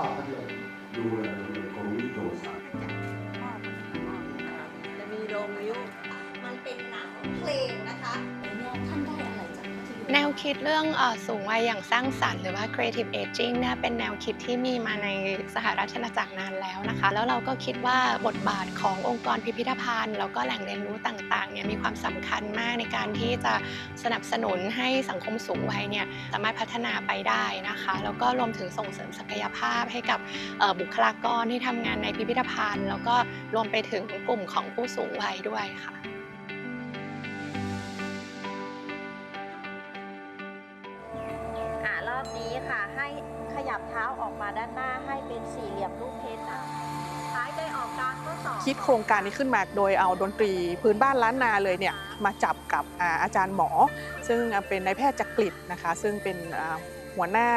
อบพั แนวคิดเรื่องอสูงวัยอย่างสร้างสรรค์หรือว่า creative aging เนี่ยเป็นแนวคิดที่มีมาในสหราชอาณาจักรนานแล้วนะคะ แล้วเราก็คิดว่าบทบาทขององค์กรพิพิธภัณฑ์ แล้วก็แหล่งเรียนรู้ต่างๆเนี่ยมีความสำคัญมากในการที่จะสนับสนุนให้สังคมสูงวัยเนี่ยสามารถพัฒนาไปได้นะคะ แล้วก็รวมถึงส่งเสริมศักยภาพให้กับบุคลากรที่ทำงานในพิพิธภัณฑ์ แล้วก็รวมไปถึงกลุ่มของผู้สูงวัยด้วยค่ะ ยับเท้าออกมาด้านหน้าให้เป็นสี่เหลี่ยมรูปเพชรนะหายใจออกกลางข้อศอกคิดโครงการนี้ขึ้นมาโดยเอาดนตรีพื้นบ้านล้านนาเลยเนี่ยมาจับกับอาจารย์หมอ ซึ่งเป็นนายแพทย์จักริดนะคะ ซึ่งเป็นหัวหน้า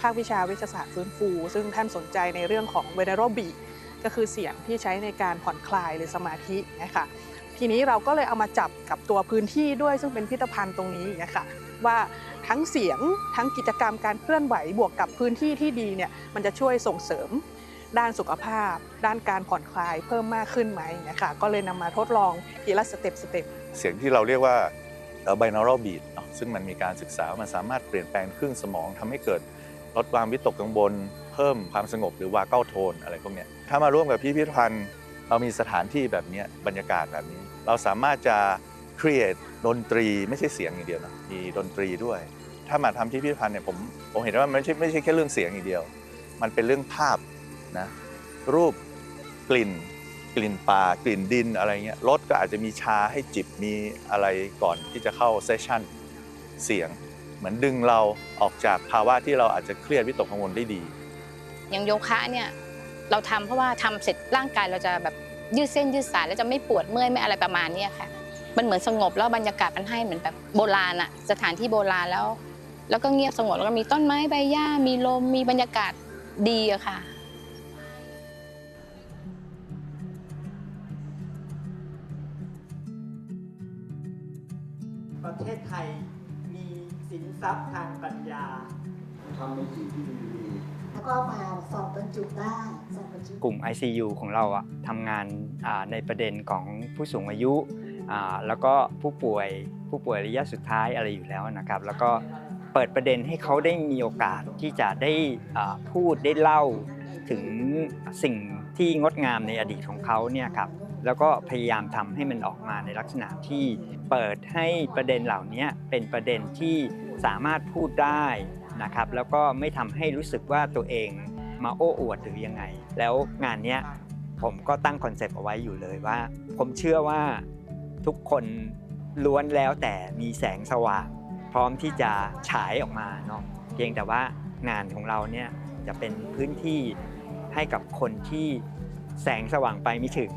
ภาควิชาวิทยาศาสตร์ฟื้นฟู ซึ่งท่านสนใจในเรื่องของเวเนโรบีก็คือเสียงที่ใช้ในการผ่อนคลายหรือสมาธินะคะทีนี้เราก็เลยเอามาจับกับตัวพื้นที่ด้วยซึ่งเป็นพิพิธภัณฑ์ตรงนี้นะคะ ว่าทั้งเสียงทั้งกิจกรรมการเคลื่อนไหวบวกกับพื้นที่ที่ดีเนี่ยมันจะช่วยส่งเสริมด้านสุขภาพ ด้านการผ่อนคลายเพิ่มมากขึ้นไหมนะคะก็เลยนำมาทดลองทีละสเต็ปสเต็ปเสียงที่เราเรียกว่า binaural beat เนอะซึ่งมันมีการศึกษามันสามารถเปลี่ยนแปลงคลื่นสมองทำให้เกิดลดความวิตกกังวลเพิ่มความสงบหรือวาเก้าโทนอะไรพวกนี้ถ้ามาร่วมกับพิพิธภัณฑ์เรามีสถานที่แบบนี้บรรยากาศแบบนี้ เราสามารถจะ create ดนตรีไม่ใช่เสียงอย่างเดียวนะมีดนตรีด้วย ถ้ามาทำที่พิพิธภัณฑ์เนี่ยผมผมเห็นว่ามันไม่ใช่ไม่ใช่แค่เรื่องเสียงอย่างเดียว มันเป็นเรื่องภาพนะรูปกลิ่น กลิ่นป่ากลิ่นดินอะไรเงี้ยรถก็อาจจะมีชาให้จิบมีอะไรก่อนที่จะเข้าเซสชั่นเสียง เหมือนดึงเราออกจากภาวะที่เราอาจจะเครียดวิตกกังวลได้ดี อย่างโยคะเนี่ยเราทำเพราะว่าทำเสร็จร่างกายเราจะแบบยืดเส้นยืดสายแล้วจะไม่ปวดเมื่อยไม่อะไรประมาณนี้ค่ะ มันเหมือนสงบแล้วบรรยากาศมันให้เหมือนแบบโบราณอะสถานที่โบราณแล้ว แล้วก็เงียบสงบแล้วก็มีต้นไม้ใบหญ้ามีลมมีบรรยากาศดีอะค่ะประเทศไทยมีสินทรัพย์ทางปัญญาทำในสิ่งที่ดีแล้วก็มาสอบบรรจุได้สอบบรรจุกลุ่ม ICU ของเราอะทำงานอ่าในประเด็นของผู้สูงอายุอ่า แล้วก็ผู้ป่วยผู้ป่วยระยะสุดท้ายอะไรอยู่แล้วนะครับ แล้วก็เปิดประเด็นให้เขาได้มีโอกาสที่จะได้พูดได้เล่าถึงสิ่งที่งดงามในอดีตของเขาเนี่ยครับแล้วก็พยายามทำให้มันออกมาในลักษณะที่เปิดให้ประเด็นเหล่านี้เป็นประเด็นที่สามารถพูดได้นะครับ แล้วก็ไม่ทำให้รู้สึกว่าตัวเองมาโอ้อวดหรือยังไง แล้วงานเนี้ยผมก็ตั้งคอนเซปต์เอาไว้อยู่เลยว่า ผมเชื่อว่า ทุกคนล้วนแล้วแต่มีแสงสว่าง พร้อมที่จะฉายออกมาเนาะเพียงแต่ว่างานของเราเนี่ยจะเป็นพื้นที่ให้กับคนที่แสงสว่างไปไม่ถึง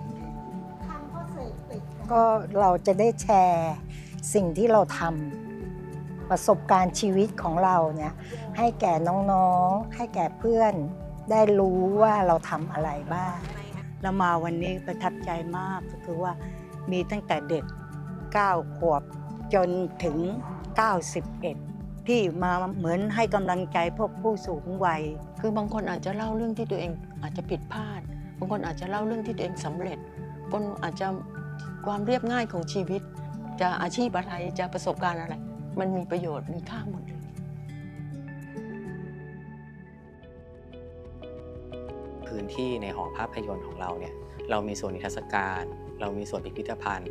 ก็เราจะได้แชร์สิ่งที่เราทำประสบการณ์ชีวิตของเราเนี่ยให้แก่น้องๆ ให้แก่เพื่อนได้รู้ว่าเราทำอะไรบ้างเรามาวันนี้ประทับใจมากก็คือว่า มีตั้งแต่เด็ก 9 ขวบจนถึง 91 ที่มาเหมือนให้กำลังใจพวกผู้สูงวัย คือบางคนอาจจะเล่าเรื่องที่ตัวเองอาจจะผิดพลาด บางคนอาจจะเล่าเรื่องที่ตัวเองสำเร็จบางคนอาจจะความเรียบง่ายของชีวิต จะอาชีพอะไรจะประสบการณ์อะไร มันมีประโยชน์มีค่าหมดเลยพื้นที่ในหอภาพยนตร์ของเราเนี่ยเรามีส่วนนิทรรศการ เรามีส่วนพิพิธภัณฑ์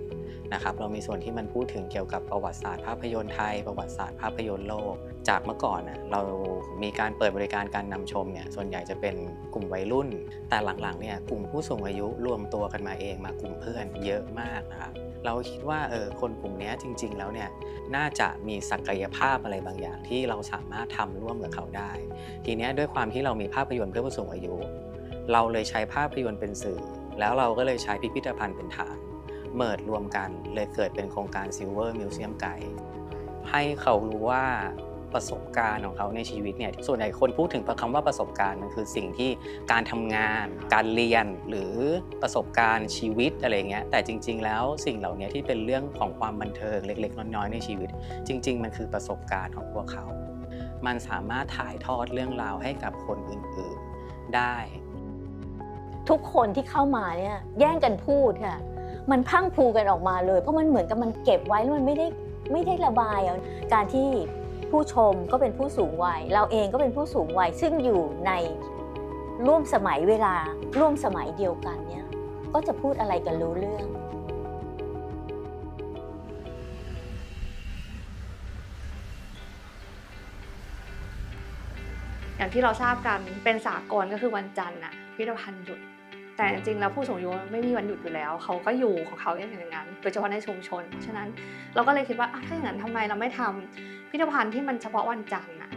นะครับเรามีส่วนที่มันพูดถึงเกี่ยวกับประวัติศาสตร์ภาพยนตร์ไทย ประวัติศาสตร์ภาพยนตร์โลก จากเมื่อก่อนน่ะเรามีการเปิดบริการการนำชมเนี่ยส่วนใหญ่จะเป็นกลุ่มวัยรุ่น แต่หลังๆเนี่ยกลุ่มผู้สูงอายุรวมตัวกันมาเองมากลุ่มเพื่อนเยอะมากนะครับเราคิดว่าเออคนกลุ่มนี้จริง ๆ แล้วเนี่ยน่าจะมีศักยภาพอะไรบางอย่าง ที่เราสามารถทำร่วมกับเขาได้ ทีนี้ด้วยความที่เรามีภาพยนตร์เพื่อผู้สูงอายุ เราเลยใช้ภาพยนตร์เป็นสื่อ แล้วเราก็เลยใช้พิพิธภัณฑ์เป็นฐานเมิดรวมกันเลยเกิดเป็นโครงการ Silver Museum Guide ให้เขารู้ว่าประสบการณ์ของเขาในชีวิตเนี่ยส่วนใหญ่คนพูดถึงคำว่าประสบการณ์มันคือสิ่งที่การทำงาน การเรียนหรือประสบการณ์ชีวิตอะไรเงี้ยแต่จริง ๆ แล้วสิ่งเหล่านี้ที่เป็นเรื่องของความบันเทิงเล็ก ๆ น้อยๆในชีวิต จริง ๆ มันคือประสบการณ์ของพวกเขา มันสามารถถ่ายทอดเรื่องราวให้กับคนอื่น ๆได้ ทุกคนที่เข้ามาเนี่ยแย่งกันพูดค่ะ มันพังพูกันออกมาเลย เพราะมันเหมือนกับมันเก็บไว้แล้วมันไม่ได้ไม่ได้ระบายอะการที่ผู้ชมก็เป็นผู้สูงวัย เราเองก็เป็นผู้สูงวัย ซึ่งอยู่ในร่วมสมัยเวลาร่วมสมัยเดียวกันเนี่ยก็จะพูดอะไรกันรู้เรื่องอย่างที่เราทราบกันเป็นสากลก็คือวันจันทร์น่ะพิพิธภัณฑ์หยุด แต่จริงๆแล้วผู้สูงอายุไม่มีวันหยุดอยู่แล้ว เขาก็อยู่ของเขาอย่างนั้นโดยเฉพาะในชุมชน ฉะนั้นเราก็เลยคิดว่าถ้าอย่างนั้นทำไมเราไม่ทำพิพิธภัณฑ์ที่มันเฉพาะวันจันทร์น่ะ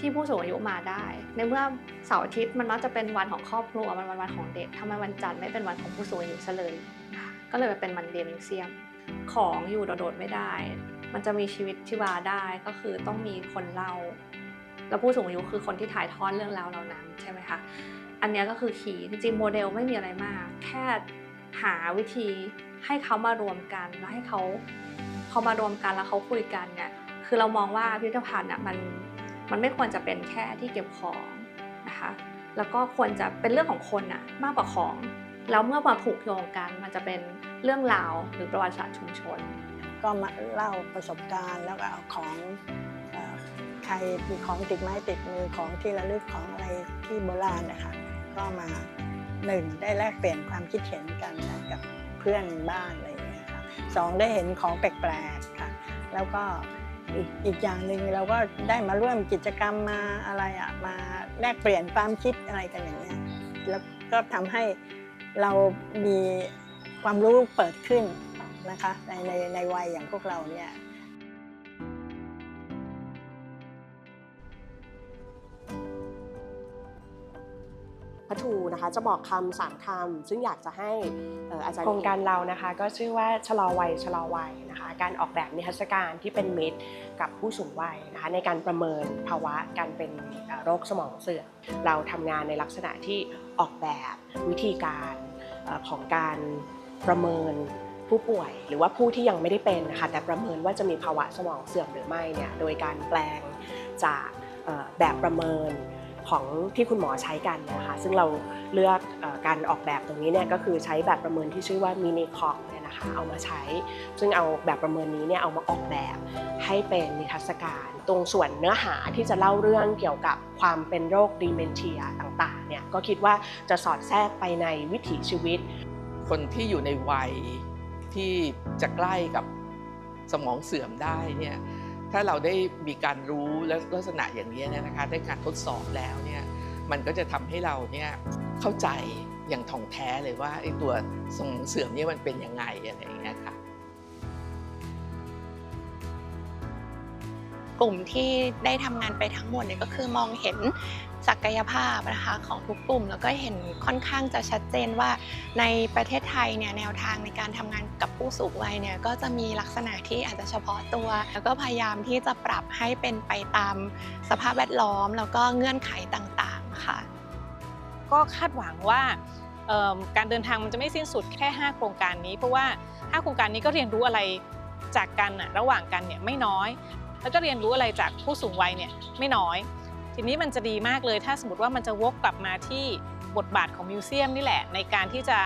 ที่ผู้สูงอายุมาได้ ในเมื่อเสาร์อาทิตย์มันมักจะเป็นวันของครอบครัวมันวันวันของเด็กทำไมวันจันทร์ไม่เป็นวันของผู้สูงอายุซะเลย ก็เลยมาเป็นมันเดย์มิวเซียมของอยู่โดดๆไม่ได้ มันจะมีชีวิตชีวาได้ก็คือต้องมีคนเล่า แล้วผู้สูงอายุคือคนที่ถ่ายทอดเรื่องราวเหล่านั้นใช่ไหมคะ อันนี้ก็คือคีย์จริงๆโมเดลไม่มีอะไรมาก แค่หาวิธีให้เขามารวมกัน แล้วให้เขาพอมารวมกันแล้วเขาคุยกันเนี่ยคือเรามองว่าพิพิธภัณฑ์อะมันมันไม่ควรจะเป็นแค่ที่เก็บของนะคะแล้วก็ควรจะเป็นเรื่องของคนอะมากกว่าของ แล้วเมื่อมาผูกโยงกันมันจะเป็นเรื่องราวหรือประวัติศาสตร์ชุมชน ก็มาเล่าประสบการณ์แล้วก็เอาของใครมีของติดไม้ติดมือของที่ระลึกของอะไรที่โบราณนะคะ ก็มาหนึ่งได้แลกเปลี่ยนความคิดเห็นกันนะกับเพื่อนบ้านอะไรอย่างเงี้ยค่ะสองได้เห็นของแปลกๆค่ะ แล้วก็อีกอีกอย่างหนึ่งเราก็ได้มาร่วมกิจกรรมมาอะไรอะมาแลกเปลี่ยนความคิดอะไรกันอย่างเงี้ยแล้วก็ทำให้เรามีความรู้เปิดขึ้นนะคะในในในวัยอย่างพวกเราเนี่ย พระทูนะคะจะบอกคำสามคำซึ่งอยากจะให้เอ่ออาจารย์โครงการเรานะคะก็ชื่อว่าชะลอวัยชะลอวัยนะคะการออกแบบนิทรรศการที่เป็นมิตรกับผู้สูงวัยนะคะในการประเมินภาวะการเป็นเอ่อโรคสมองเสื่อมเราทำงานในลักษณะที่ออกแบบวิธีการเอ่อของการประเมินผู้ป่วยหรือว่าผู้ที่ยังไม่ได้เป็นนะคะแต่ประเมินว่าจะมีภาวะสมองเสื่อมหรือไม่เนี่ยโดยการแปลงจากเอ่อแบบประเมิน ของที่คุณหมอใช้กันนะคะซึ่งเราเลือกอการออกแบบตรงนี้เนี่ยก็คือใช้แบบประเมินที่ชื่อว่ามินิคอกเนี่ยนะคะเอามาใช้ ซึ่งเอาแบบประเมินนี้เนี่ยเอามาออกแบบให้เป็นนิทรรศการ ตรงส่วนเนื้อหาที่จะเล่าเรื่องเกี่ยวกับความเป็นโรคดีเมนเทียต่างๆเนี่ยก็คิดว่าจะสอดแทรกไปในวิถีชีวิต คนที่อยู่ในวัยที่จะใกล้กับสมองเสื่อมได้เนี่ย ถ้าเราได้มีการรู้และลักษณะอย่างนี้นะคะได้การทดสอบแล้วเนี่ยมันก็จะทำให้เราเนี่ยเข้าใจอย่างถ่องแท้เลยว่าไอ้ตัวส่งเสื่อมเนี่ยมันเป็นยังไงอะไรอย่างเงี้ยค่ะ กลุ่มที่ได้ทำงานไปทั้งหมดเนี่ยก็คือมองเห็นศักยภาพนะคะของทุกกลุ่ม แล้วก็เห็นค่อนข้างจะชัดเจนว่าในประเทศไทยเนี่ยแนวทางในการทำงานกับผู้สูงวัยเนี่ยก็จะมีลักษณะที่อาจจะเฉพาะตัว แล้วก็พยายามที่จะปรับให้เป็นไปตามสภาพแวดล้อม แล้วก็เงื่อนไขต่างๆค่ะก็คาดหวังว่าการเดินทางมันจะไม่สิ้นสุดแค่ 5 โครงการนี้ เพราะว่า 5 โครงการนี้ก็เรียนรู้อะไรจากกันระหว่างกันเนี่ยไม่น้อย แล้วก็เรียนรู้อะไรจากผู้สูงวัยเนี่ยไม่น้อย ทีนี้มันจะดีมากเลยถ้าสมมติว่ามันจะวกกลับมาที่บทบาทของมิวเซียมนี่แหละ ในการที่จะ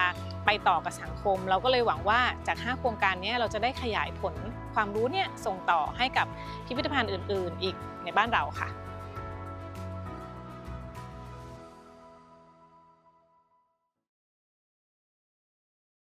ไปต่อกับสังคม เราก็เลยหวังว่าจาก 5 โครงการนี้เราจะได้ขยายผลความรู้เนี่ยส่งต่อให้กับพิพิธภัณฑ์อื่น ๆ อีกในบ้านเราค่ะ